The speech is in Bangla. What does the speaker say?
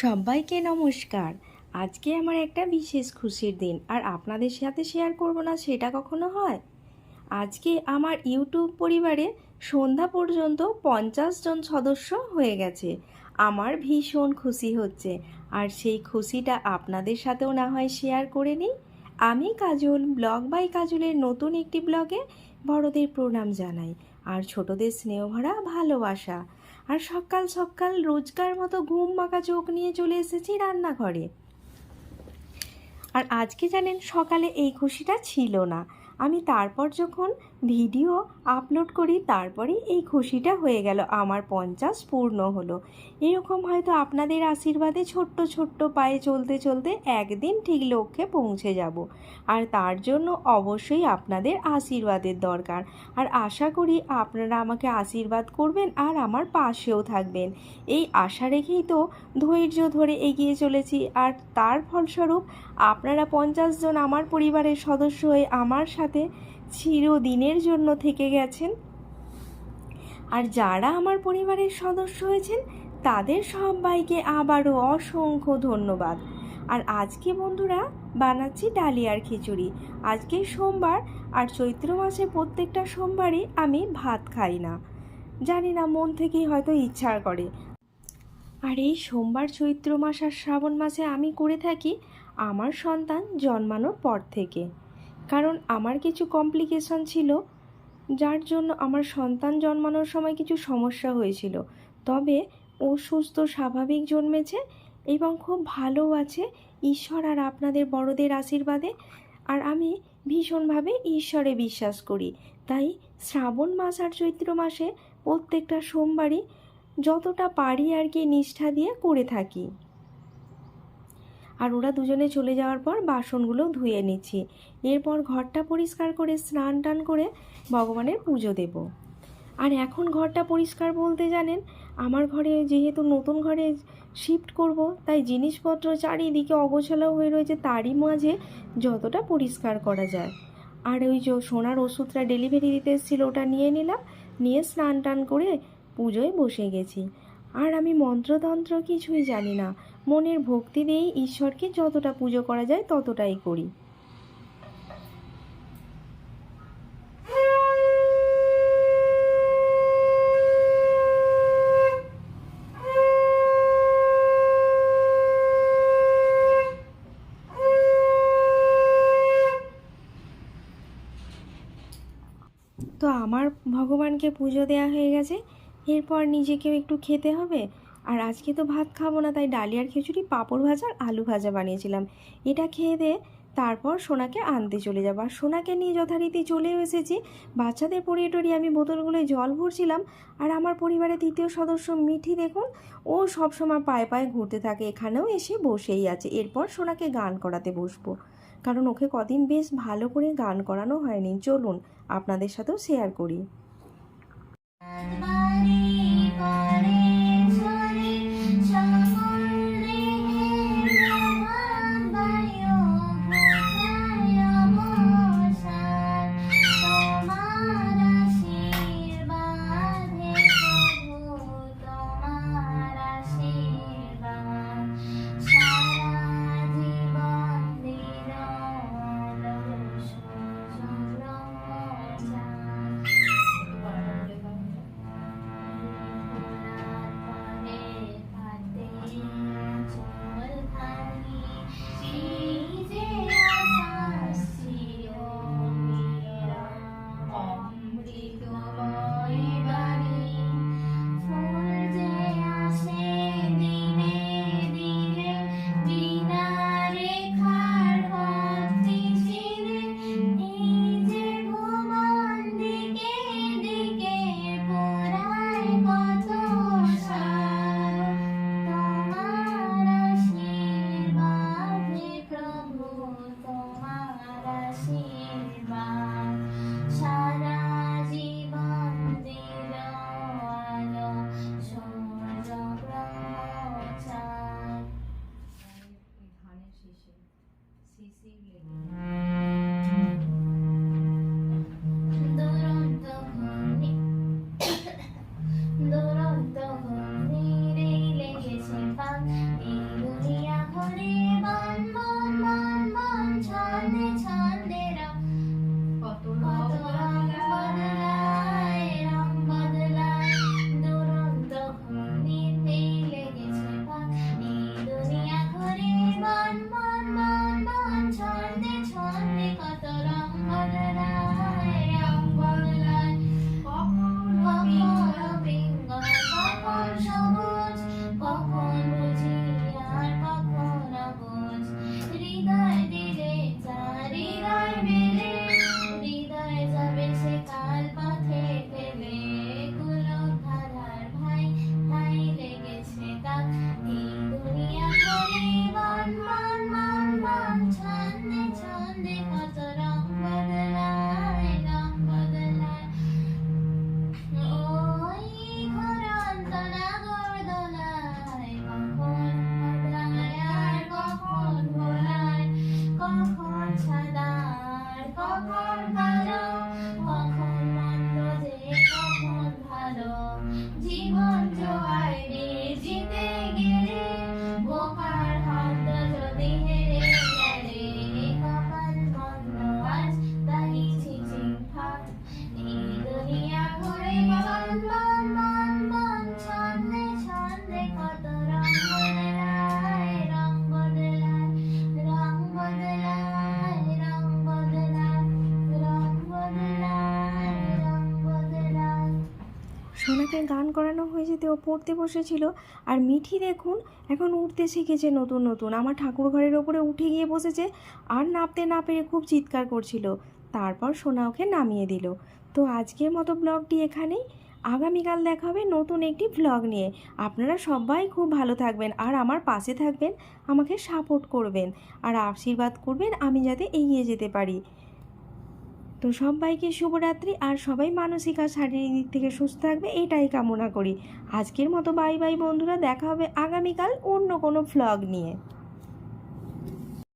সবাইকে নমস্কার। আজকে আমার একটা বিশেষ খুশির দিন, আর আপনাদের সাথে শেয়ার করব না সেটা কখনো হয়? আজকে আমার ইউটিউব পরিবারে সন্ধ্যা পর্যন্ত পঞ্চাশ জন সদস্য হয়ে গেছে। আমার ভীষণ খুশি হচ্ছে, আর সেই খুশিটা আপনাদের সাথেও না হয় শেয়ার করে নিই। আমি কাজল, ব্লগ বাই কাজলের নতুন একটি ব্লগে বড়দের প্রণাম জানাই, আর ছোটদের স্নেহভরা ভালোবাসা। আর সকাল সকাল রোজকার মতো ঘুম মাখা চোখ নিয়ে চলে এসেছি রান্নাঘরে। আর আজকে জানেন সকালে এই খুশিটা ছিল না। আমি তারপর যখন ভিডিও আপলোড করি, তারপরে এই খুশিটা হয়ে গেল, আমার পঞ্চাশ পূর্ণ হলো। এরকম হয়তো আপনাদের আশীর্বাদে ছোট্ট ছোট্ট পায়ে চলতে চলতে একদিন ঠিক লক্ষ্যে পৌঁছে যাব। আর তার জন্য অবশ্যই আপনাদের আশীর্বাদের দরকার। আর আশা করি আপনারা আমাকে আশীর্বাদ করবেন আর আমার পাশেও থাকবেন। এই আশা রেখেই তো ধৈর্য ধরে এগিয়ে চলেছি। আর তার ফলস্বরূপ আপনারা পঞ্চাশ জন আমার পরিবারের সদস্য হয়ে আমার সাথে চিরদিনের জন্য থেকে গেছেন। আর যারা আমার পরিবারের সদস্য হয়েছেন, তাদের সবাইকে আবারও অসংখ্য ধন্যবাদ। আর আজকে বন্ধুরা, বানাচ্ছি ডালিয়ার খিচুড়ি। আজকে সোমবার, আর চৈত্র মাসে প্রত্যেকটা সোমবারই আমি ভাত খাই না। জানি না, মন থেকেই হয়তো ইচ্ছা করে। আর এই সোমবার চৈত্র মাস আর শ্রাবণ মাসে আমি করে থাকি আমার সন্তান জন্মানোর পর থেকে। কারণ আমার কিছু কমপ্লিকেশন ছিল, যার জন্য আমার সন্তান জন্মানোর সময় কিছু সমস্যা হয়েছিল। তবে ও সুস্থ, স্বাভাবিক জন্মেছে এবং খুব ভালো আছে। ঈশ্বর আর আপনাদের বড়দের আশীর্বাদে আর আমি ভীষণভাবে ঈশ্বরে বিশ্বাস করি। তাই শ্রাবণ মাস আর চৈত্র মাসে প্রত্যেকটা সোমবারই যতটা পারি আর কি নিষ্ঠা দিয়ে করে থাকি। আর ওরা দুজনে চলে যাওয়ার পর বাসনগুলো ধুয়ে নিচ্ছি। এরপর ঘরটা পরিষ্কার করে স্নান টান করে ভগবানের পুজো দেব। আর এখন ঘরটা পরিষ্কার বলতে জানেন, আমার ঘরে যেহেতু নতুন ঘরে শিফট করব, তাই জিনিসপত্র চারিদিকে অগোছালো হয়ে রয়েছে, তারই মাঝে যতটা পরিষ্কার করা যায়। আর ওই যে সোনার ওষুধটা ডেলিভারি দিতে এসেছিল, ওটা নিয়ে নিলাম, নিয়ে স্নান টান করে পুজোয় বসে গেছি। আর আমি মন্ত্রতন্ত্র কিছুই জানি না। মনের ভক্তি দিয়েই ঈশ্বরকে যতটা পুজো করা যায় ততটাই করি। তো আমার ভগবানকে পুজো দেওয়া হয়ে গেছে, এরপর নিজেকেও একটু খেতে হবে আর আজকে তো ভাত খাব না, তাই ডালিয়ার খিচুড়ি, পাঁপড় ভাজা আর আলু ভাজা বানিয়েছিলাম। এটা খেয়ে দিয়ে তারপর সোনাকে আনতে চলে যাব। আর সোনাকে নিয়ে যথারীতি চলেও এসেছি। বাচ্চাদের পরিয়ে টরিয়ে আমি বোতলগুলোয় জল ভরছিলাম। আর আমার পরিবারের তৃতীয় সদস্য মিঠি, দেখুন, ও সবসময় পায়ে পায়ে ঘুরতে থাকে। এখানেও এসে বসেই আছে। এরপর সোনাকে গান করাতে বসবো। কারণ ওকে কদিন বেশ ভালো করে গান করানো হয়নি। চলুন, আপনাদের সাথেও শেয়ার করি। সোনায় গান করানো হয়ে যেতে ও পড়তে বসেছিল। আর মিঠি দেখুন, এখন উঠতে শিখেছে নতুন নতুন। আমার ঠাকুর ঘরের ওপরে উঠে গিয়ে বসেছে আর নাপতে না পেরে খুব চিৎকার করছিল। তারপর সোনা ওকে নামিয়ে দিল। তো আজকের মতো ব্লগটি এখানেই। আগামীকাল দেখা হবে নতুন একটি ব্লগ নিয়ে। আপনারা সবাই খুব ভালো থাকবেন আর আমার পাশে থাকবেন, আমাকে সাপোর্ট করবেন। আর আশীর্বাদ করবেন আমি যাতে এগিয়ে যেতে পারি। তো সবাইকে শুভরাত্রি আর সবাই মানসিক আর শারীরিক দিক থেকে সুস্থ থাকবে, এটাই কামনা করি। আজকের মতো বাই বাই বন্ধুরা, দেখা হবে আগামীকাল অন্য কোনো ফ্লগ নিয়ে।